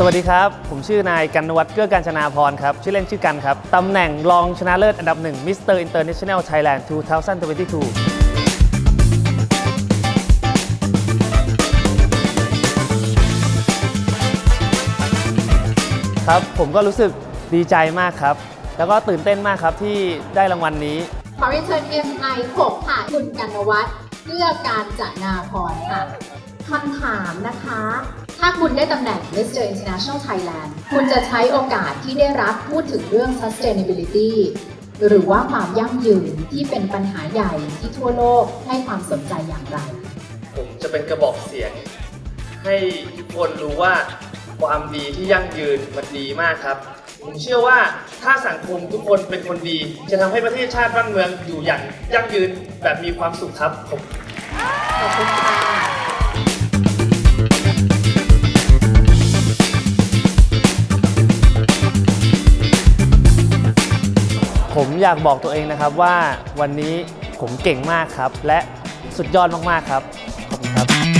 สวัสดีครับ ผมชื่อนายกันวัฒน์เกื้อการชนาพรครับ ชื่อเล่นชื่อกันครับ ตำแหน่งรองชนะเลิศอันดับหนึ่งมิสเตอร์อินเตอร์เนชั่นแนลไทยแลนด์2022ครับผมก็รู้สึกดีใจมากครับ แล้วก็ตื่นเต้นมากครับที่ได้รางวัลนี้ ขอเรียนเชิญ MI 6ค่ะคุณกันวัฒน์เพื่อการจัดนาพรค่ะคำถามนะคะ ถ้าคุณได้ตำแหน่ง Mr. International Thailand คุณจะใช้โอกาสที่ได้รับพูดถึงเรื่อง sustainability หรือว่าความยั่งยืนที่เป็นปัญหาใหญ่ที่ทั่วโลกให้ความสนใจอย่างไร ผมจะเป็นกระบอกเสียง ให้ทุกคนรู้ว่าความดีที่ยั่งยืนมันดีมากครับ ผมเชื่อว่าถ้าสังคมทุกคนเป็นคนดี จะทำให้ประเทศชาติบ้านเมืองอยู่อย่างยั่งยืนแบบมีความสุขครับผมขอบคุณ ผมอยากบอกตัวเองนะครับว่าวันนี้ผมเก่งมากครับ และสุดยอดมาก ๆ ครับ ขอบคุณครับ